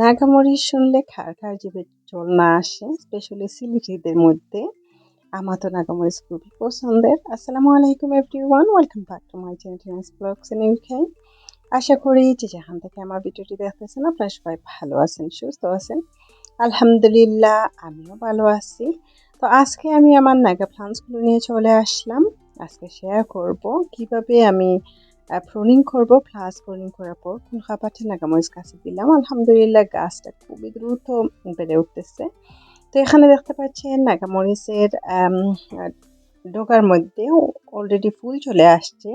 নাগামরিচ শুনলে খার জিভে জল না আসে স্পেশালি সিলেটিদের মধ্যে। আমার তো নাগামরিচ খুবই পছন্দের। আসসালামু আলাইকুম everyone welcome back to my channel vlogs in UK আশা করি যে যেখান থেকে আমার ভিডিওটি দেখতেছেন, আপনারা সবাই ভালো আছেন, সুস্থ আছেন। আলহামদুলিল্লাহ, আমিও ভালো আছি। তো আজকে আমি আমার নাগা প্লান্টসগুলো নিয়ে চলে আসলাম। আজকে শেয়ার করব কীভাবে আমি প্রুনিং করব প্লাস প্রুনিং করার পর কোন খাবারটা নাগামরিচ গাছে দিলাম। আলহামদুলিল্লাহ গাছটা খুবই দ্রুত বেড়ে উঠতেছে। তো এখানে দেখতে পাচ্ছেন নাগামরিচের ডোকার মধ্যে অলরেডি ফুল চলে আসছে।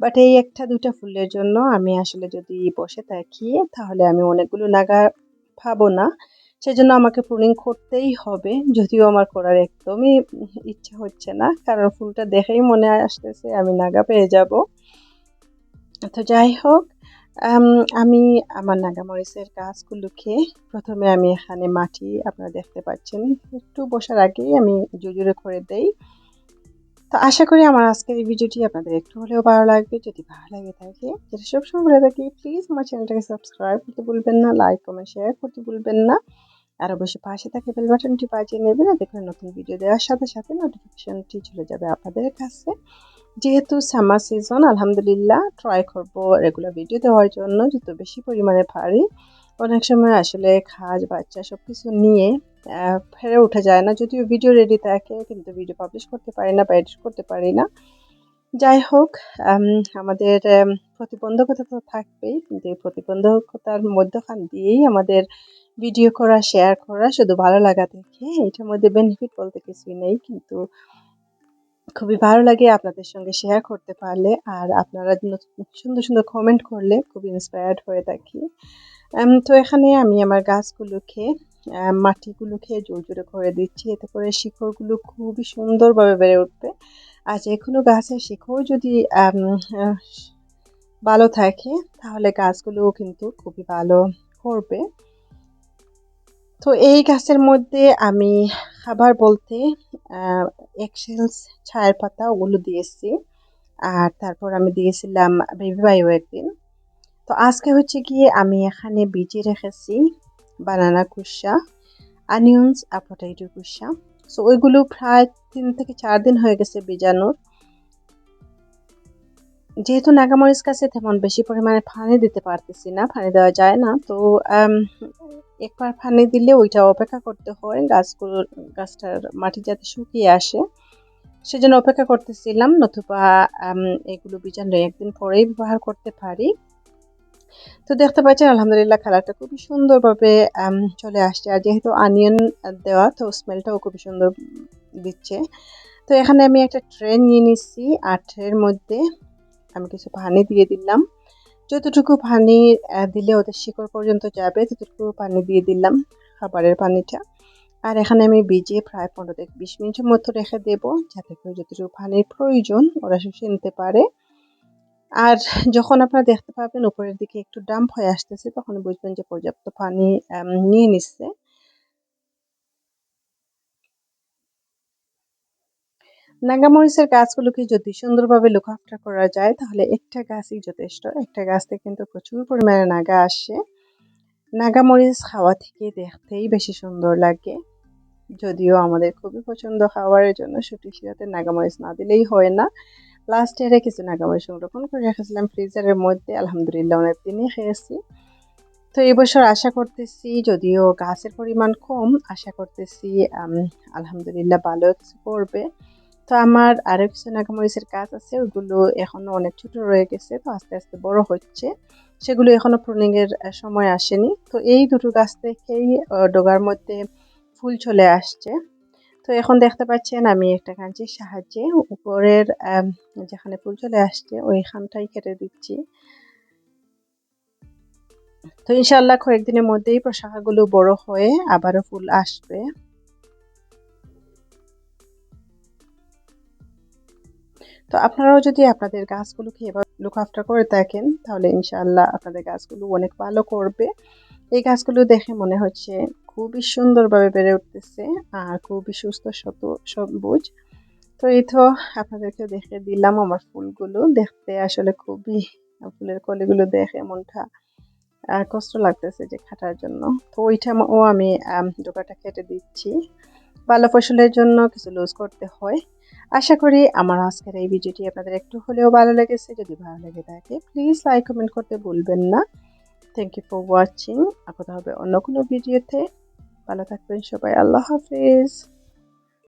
বাট এই একটা দুটা ফুলের জন্য আমি আসলে যদি বসে থাকি, তাহলে আমি অনেকগুলো নাগা পাবো না। সেজন্য আমাকে প্রুনিং করতেই হবে। যদিও আমার করার একদমই ইচ্ছা হচ্ছে না, কারণ ফুলটা দেখেই মনে আসতেছে আমি নাগা পেয়ে যাব। তো যাই হোক, আমি আমার নাগামরিচের গাছগুলোকে প্রথমে আমি এখানে মাটি আপনারা দেখতে পাচ্ছেন, একটু বসার আগেই আমি জুজুরে করে দেই। তো আশা করি আমার আজকের এই ভিডিওটি আপনাদের একটু হলেও ভালো লাগবে, যদি ভালো লাগে থাকে, যেটা সবসময় বলে থাকি প্লিজ আমার চ্যানেলটাকে সাবস্ক্রাইব করতে ভুলবেন না লাইক কমেন্ট শেয়ার করতে ভুলবেন না, আর অবশ্যই পাশে থাকে বেল বাটনটি বাজিয়ে নেবেন আর দেখুন নতুন ভিডিও দেওয়ার সাথে সাথে নোটিফিকেশনটি চলে যাবে আপনাদের কাছে। যেহেতু সামার সিজন আলহামদুলিল্লাহ ট্রাই করব রেগুলার ভিডিও দেওয়ার জন্য, যত বেশি পরিমাণে পারি। অনেক সময় আসলে খাজ বাচ্চা সব কিছু নিয়ে ফেরে উঠে যায় না। যদিও ভিডিও রেডি থাকে, কিন্তু ভিডিও পাবলিশ করতে পারি না বা এডিট করতে পারি না। যাই হোক আমাদের প্রতিবন্ধকতা তো থাকবেই, কিন্তু এই প্রতিবন্ধকতার মধ্যখান দিয়েই আমাদের ভিডিও করা শেয়ার করা, শুধু ভালো লাগা থেকে এটার মধ্যে বেনিফিট বলতে কিছুই নেই। কিন্তু খুবই ভালো লাগে আপনাদের সঙ্গে শেয়ার করতে পারলে। আর আপনারা সুন্দর সুন্দর কমেন্ট করলে খুব ইন্সপায়ার্ড হয়ে থাকি। তো এখানে আমি আমার গাছগুলোকে মাটিগুলোকে জোর জোরে করে দিচ্ছি। এতে করে শিকড়গুলো খুবই সুন্দরভাবে বেড়ে উঠবে। আর যে কোনো গাছের শিকড় যদি ভালো থাকে, তাহলে গাছগুলোও কিন্তু খুবই ভালো করবে। তো এই গাছের মধ্যে আমি খাবার বলতে এক্সেলস ছায়ের পাতা ওগুলো দিয়েছি। আর তারপর আমি দিয়েছিলাম বেবি বায়ু একদিন তো আজকে হচ্ছে গিয়ে আমি এখানে বিজে রেখেছি বানানা কুসা আনিয়ন্স আর পটাইটো কুসা। সো ওইগুলো প্রায় তিন থেকে চার দিন হয়ে গেছে বিজানোর যেহেতু নাগামরিচ গাছে তেমন বেশি পরিমাণে পানি দিতে পারতেছি না, পানি দেওয়া যায় না। তো একবার পানি দিলে ওইটা অপেক্ষা করতে হয়, গাছগুলো, গাছটার মাটি যাতে শুকিয়ে আসে। সেজন্য অপেক্ষা করতেছিলাম, নতুবা এগুলো বীজাণু একদিন পরেই ব্যবহার করতে পারি। তো দেখতে পাচ্ছেন, আলহামদুলিল্লাহ কালারটা খুবই সুন্দরভাবে চলে আসছে। আর যেহেতু আনিয়ন দেওয়া, তো স্মেলটাও খুবই সুন্দর দিচ্ছে। তো এখানে আমি একটা ট্রে নিয়ে নিচ্ছি ট্রের মধ্যে। আমি কিছু পানি দিয়ে দিলাম। যতটুকু পানি দিলে ওদের শিকড় পর্যন্ত যাবে, ততটুকু পানি দিয়ে দিলাম খাবারের পানিটা। আর এখানে আমি ভিজিয়ে প্রায় পনেরো থেকে বিশ মিনিটের মতো রেখে দেব, যাতে করে যতটুকু পানির প্রয়োজন ওরা শুষে নিতে পারে। আর যখন আপনারা দেখতে পাবেন, উপরের দিকে একটু ডাম্প হয়ে আসতেছে, তখন বুঝবেন যে পর্যাপ্ত পানি নিয়ে নিচ্ছে। নাগামরিচের গাছগুলোকে যদি সুন্দরভাবে লুক আফটার করা যায়, তাহলে একটা গাছই যথেষ্ট। একটা গাছ থেকে কিন্তু প্রচুর পরিমাণে নাগা আসে। নাগামরিচ খাওয়া থেকে দেখতেই বেশি সুন্দর লাগে। যদিও আমাদের খুবই পছন্দ খাওয়ারের জন্য সুটি শিরাতে নাগামরিচ না দিলেই হয় না। লাস্ট ইয়ারে কিছু নাগামরিচ সংরক্ষণ করে রেখেছিলাম ফ্রিজারের মধ্যে, আলহামদুলিল্লাহ অনেক দিনই খেয়েছি। তো এবছর আশা করতেছি, যদিও গাছের পরিমাণ কম, আশা করতেছি আলহামদুলিল্লাহ ভালো করবে। তো আমার আরও কিছু নাগামরিচের গাছ আছে ওগুলো এখনও অনেক ছোট রয়ে গেছে, তো আস্তে আস্তে বড় হচ্ছে। সেগুলো এখনও প্রুনিংয়ের সময় আসেনি। তো এই দুটো গাছ থেকেই ডোগার মধ্যে ফুল চলে আসছে। তো এখন দেখতে পাচ্ছেন আমি একটা কাঁচির সাহায্যে উপরের যেখানে ফুল চলে আসছে, ওইখানটাই কেটে দিচ্ছি। তো ইনশাল্লাহ কয়েকদিনের মধ্যেই প্রশাখাগুলো বড় হয়ে আবারও ফুল আসবে। তো আপনারাও যদি আপনাদের গাছগুলোকে এবার লুক আফটার করে থাকেন তাহলে ইনশাআল্লাহ আপনাদের গাছগুলো অনেক ভালো করবে। এই গাছগুলো দেখে মনে হচ্ছে খুবই সুন্দরভাবে বেড়ে উঠতেছে আর খুবই সুস্থ শত সবুজ। তো এই তো আপনাদেরকে দেখে দিলাম আমার ফুলগুলো। দেখতে আসলে খুবই ফুলের কলিগুলো দেখে মনটা কষ্ট লাগতেছে যে খাটার জন্য। তো ওইটা ও আম, ডোকাটা কেটে দিচ্ছি। ভালো ফসলের জন্য কিছু লুজ করতে হয়। আশা করি আমার আজকের এই ভিডিওটি আপনাদের একটু হলেও ভালো লেগেছে। যদি ভালো লেগে থাকে প্লিজ লাইক কমেন্ট করতে ভুলবেন না। থ্যাংক ইউ ফর ওয়াচিং কথা হবে অন্য কোনো ভিডিওতে ভালো থাকবেন সবাই। আল্লাহ হাফিজ।